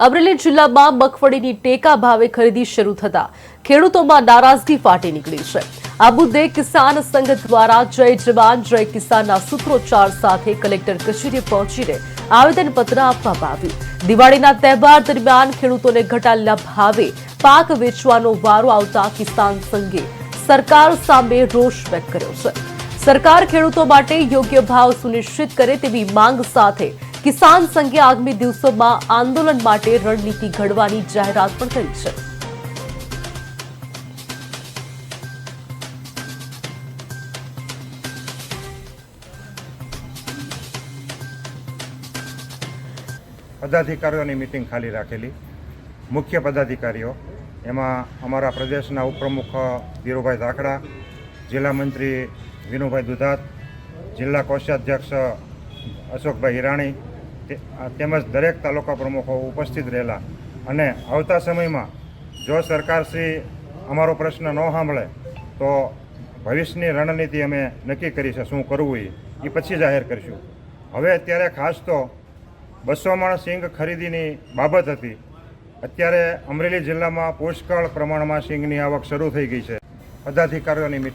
અમરેલી જિલ્લામાં મગફળીની ટેકા ભાવે ખરીદી શરૂ થતા ખેડૂતોમાં નારાજગી ફાટી નીકળી છે. આ મુદ્દે કિસાન સંઘ દ્વારા જય જવાન, જય કિસાનના સૂત્રોચ્ચાર સાથે કલેક્ટર કચેરીએ પહોંચીને આવેદનપત્ર આપવામાં આવ્યું. દિવાળીના તહેવાર દરમિયાન ખેડૂતોને ઘટાડેલા ભાવે પાક વેચવાનો વારો આવતા કિસાન સંઘે સરકાર સામે રોષ વ્યક્ત કર્યો છે. સરકાર ખેડૂતો માટે યોગ્ય ભાવ સુનિશ્ચિત કરે તેવી માંગ સાથે કિસાન સંઘે આગામી દિવસોમાં આંદોલન માટે રણનીતિ ઘડવાની જાહેરાત પણ કરી છે. પદાધિકારીઓની મિટિંગ ખાલી રાખેલી. મુખ્ય પદાધિકારીઓ, એમાં અમારા પ્રદેશના ઉપપ્રમુખ ધીરુભાઈ ધાકડા, જિલ્લા મંત્રી વિનુભાઈ દુધાત, જિલ્લા કોષાધ્યક્ષ અશોકભાઈ હિરાણી તેમજ દરેક તાલુકા પ્રમુખો ઉપસ્થિત રહેલા. અને આવતા સમયમાં જો સરકારશ્રી અમારો પ્રશ્ન ન સાંભળે, તો ભવિષ્યની રણનીતિ અમે નક્કી કરી છે, શું કરવું એ. એ પછી જાહેર કરીશું. હવે અત્યારે ખાસ તો બસો મણ સિંગ ખરીદીની બાબત હતી. અત્યારે અમરેલી જિલ્લામાં પુષ્કળ પ્રમાણમાં સિંગની આવક શરૂ થઈ ગઈ છે. પદાધિકારીઓની